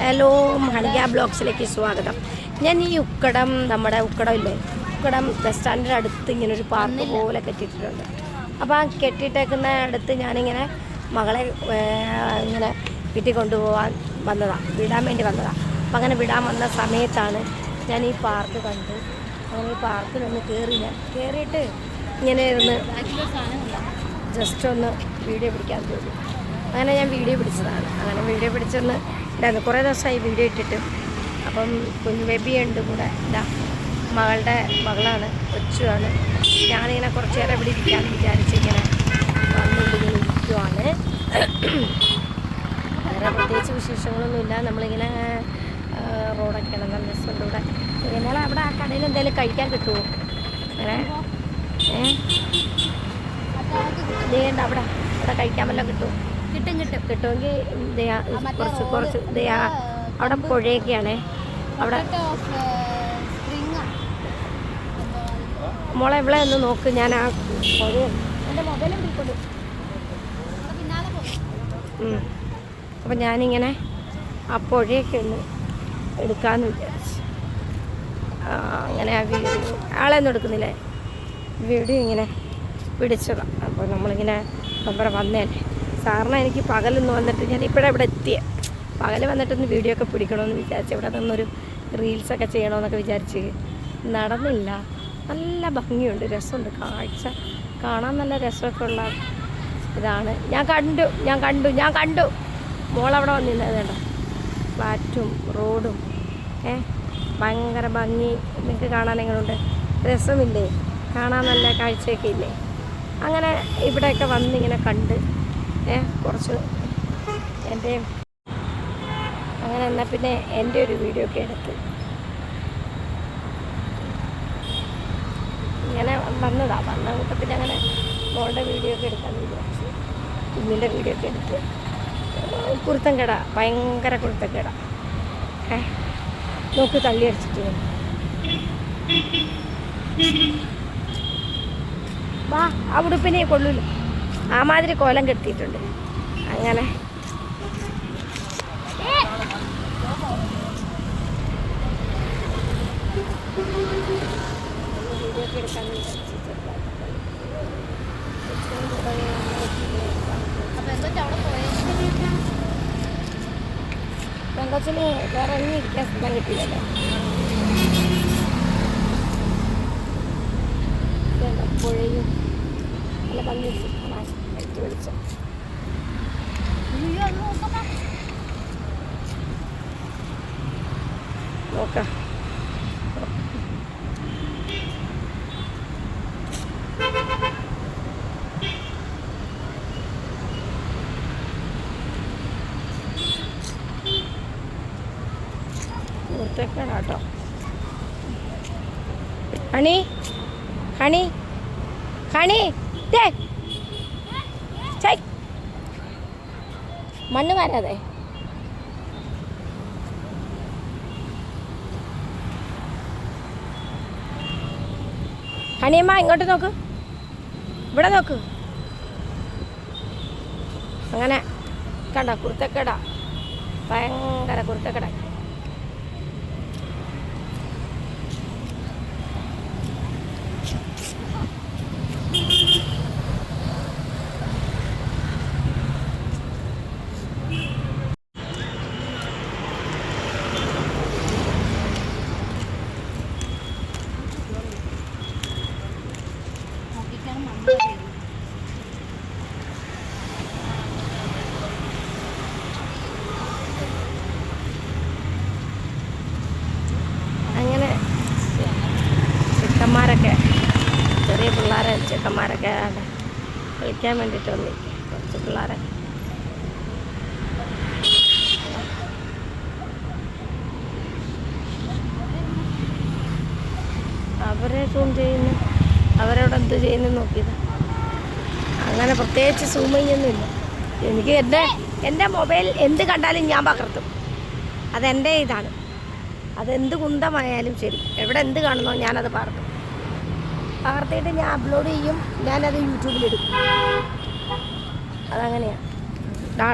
Hello Manika ബ്ലോഗ്സിലേക്ക് സ്വാഗതം. ഞാൻ ഈ ഉക്കടം നമ്മുടെ ഉക്കടം ഇല്ലേ? ഉക്കടം ബസ് സ്റ്റാൻഡിന്റെ അടുത്ത് ഇങ്ങനെ ഒരു പാർക്ക് പോലെ കെട്ടിയിട്ടുണ്ട്. അപ്പോൾ ആ കെട്ടിയിട്ടേക്കുന്ന അടുത്ത് ഞാനിങ്ങനെ മകളെ ഇങ്ങനെ വീട്ടിൽ കൊണ്ടുപോകാൻ വന്നതാണ് വിടാൻ വേണ്ടി വന്നതാണ് അപ്പം അങ്ങനെ വിടാൻ വന്ന സമയത്താണ് ഞാൻ ഈ പാർക്ക് കണ്ടു. അങ്ങനെ ഈ പാർക്കിലൊന്ന് കയറി ഞാൻ കയറിയിട്ട് ഇങ്ങനെ ഇരുന്ന് ജസ്റ്റ് ഒന്ന് വീഡിയോ പിടിക്കാൻ തോന്നി അങ്ങനെ ഞാൻ വീഡിയോ പിടിച്ചതാണ്. അങ്ങനെ വീഡിയോ പിടിച്ചൊന്ന് ഇതായിരുന്നു കുറേ ദിവസമായി വീഡിയോ ഇട്ടിട്ട്. അപ്പം കുഞ്ഞു ബേബിയുണ്ട് കൂടെ. ഇതാ മകളുടെ മകളാണ് കൊച്ചുമാണ് ഞാനിങ്ങനെ കുറച്ച് നേരം ഇവിടെ ഇരിക്കാമെന്ന് വിചാരിച്ചിങ്ങനെ വന്നിട്ടിങ്ങനെ ഇരിക്കുവാണ്. വേറെ പ്രത്യേകിച്ച് വിശേഷങ്ങളൊന്നുമില്ല. നമ്മളിങ്ങനെ റോഡൊക്കെ റോഡൊക്കെയാണ് നല്ല രസമുണ്ട് ഇവിടെ. ഇങ്ങനെ അവിടെ ആ കടയിൽ എന്തെങ്കിലും കഴിക്കാൻ കിട്ടുമോ? അങ്ങനെ ഏ? അവിടെ അവിടെ കഴിക്കാൻ വല്ലതും കിട്ടും കിട്ടും കിട്ടും. കിട്ടുമെങ്കിൽ കുറച്ച് കുറച്ച് ദയാ അവിടെ പുഴയൊക്കെയാണേ. അവിടെ മോളെ ഇവിടെ ഒന്ന് നോക്ക് ഞാൻ ആ പുഴ എന്റെ അപ്പം ഞാനിങ്ങനെ ആ പുഴയൊക്കെ ഒന്ന് എടുക്കാമെന്ന് വിചാരിച്ചു. അങ്ങനെ ആ വീഡിയോ ആളെയൊന്നും എടുക്കുന്നില്ലേ? വീഡിയോ ഇങ്ങനെ പിടിച്ചതാണ് അപ്പോൾ നമ്മളിങ്ങനെ നമ്മുടെ വന്നേനെ. സാറിന് എനിക്ക് പകലൊന്ന് വന്നിട്ട് ഞാൻ ഇപ്പോഴാണ് ഇവിടെ എത്തിയ. പകൽ വന്നിട്ടൊന്ന് വീഡിയോ ഒക്കെ പിടിക്കണമെന്ന് വിചാരിച്ചു ഇവിടെ നിന്നൊരു റീൽസൊക്കെ ചെയ്യണമെന്നൊക്കെ വിചാരിച്ച് നടന്നില്ല. നല്ല ഭംഗിയുണ്ട് രസമുണ്ട്. കാഴ്ച കാണാൻ നല്ല രസമൊക്കെ ഉള്ള ഇതാണ്. ഞാൻ കണ്ടു ഞാൻ കണ്ടു ഞാൻ കണ്ടു. മോളവിടെ വന്നിരുന്നത് കേട്ടോ. ഫ്ലാറ്റും റോഡും. ഏ ഭയങ്കര ഭംഗി. നിങ്ങൾക്ക് കാണാൻ എങ്ങനെയുണ്ട് രസമില്ലേ? കാണാൻ നല്ല കാഴ്ചയൊക്കെ ഇല്ലേ? അങ്ങനെ ഇവിടെയൊക്കെ വന്നിങ്ങനെ കണ്ട് കുറച്ച് എന്റെ അങ്ങനെ എന്നാൽ പിന്നെ എന്റെ ഒരു വീഡിയോ ഒക്കെ എടുത്ത്. ഇങ്ങനെ വന്നതാ. വന്ന കൂട്ടത്തിൽ അങ്ങനെ മോളുടെ വീഡിയോ ഒക്കെ എടുക്കാൻ വിചാരിച്ചു കുഞ്ഞിന്റെ വീഡിയോ ഒക്കെ എടുത്ത്. കുരുത്തം കട. ഭയങ്കര കുരുത്തക്കേട ഏ നോക്ക് തള്ളി അടിച്ചിട്ട്. വാ ആ ഉടുപ്പിനെ കൊള്ളൂല. ആ മാതിരി കോലം കെട്ടിയിട്ടുണ്ട്. അങ്ങനെ. പെങ്കൊച്ചിന് വേറെ ഇറങ്ങി ഇരിക്കാൻ സ്ഥലം കിട്ടിയില്ലല്ലോ. പുഴയും നല്ല ഭംഗി എടുത്ത് വെളിച്ചം. നോക്കാം വൃത്തിയൊക്കെയാണ് കേട്ടോ. Honey honey honey. മണ്ണ് വരാതെ ഹണിയമ്മ ഇങ്ങോട്ട് നോക്ക്. ഇവിടെ നോക്ക്. അങ്ങനെ കണ്ട കുർത്തക്കട ഭയങ്കര കുർത്തക്കട അങ്ങനെ ചെക്കന്മാരൊക്കെ ചെറിയ പിള്ളേരെ ചെക്കന്മാരൊക്കെ കളിക്കാൻ വേണ്ടിയിട്ട് വന്നിരിക്കും കുറച്ച് പിള്ളേരെ. അവരെ സൂം ചെയ്യുന്നു. അവരവിടെ എന്ത് ചെയ്യുന്നു നോക്കിയത്. അങ്ങനെ പ്രത്യേകിച്ച് സൂം ചെയ്യുന്നില്ല. എനിക്ക് എന്റെ എന്റെ മൊബൈൽ എന്ത് കണ്ടാലും ഞാൻ പകർത്തും. അതെന്റെ ഇതാണ്. അതെന്ത് കുന്തമായാലും ശരി. എവിടെ എന്ത് കാണുന്നോ ഞാനത് പകർത്തും. പകർത്തിയിട്ട് ഞാൻ അപ്ലോഡ് ചെയ്യും. ഞാനത് യൂട്യൂബിലിടും അതങ്ങനെയാണ് ഇതാ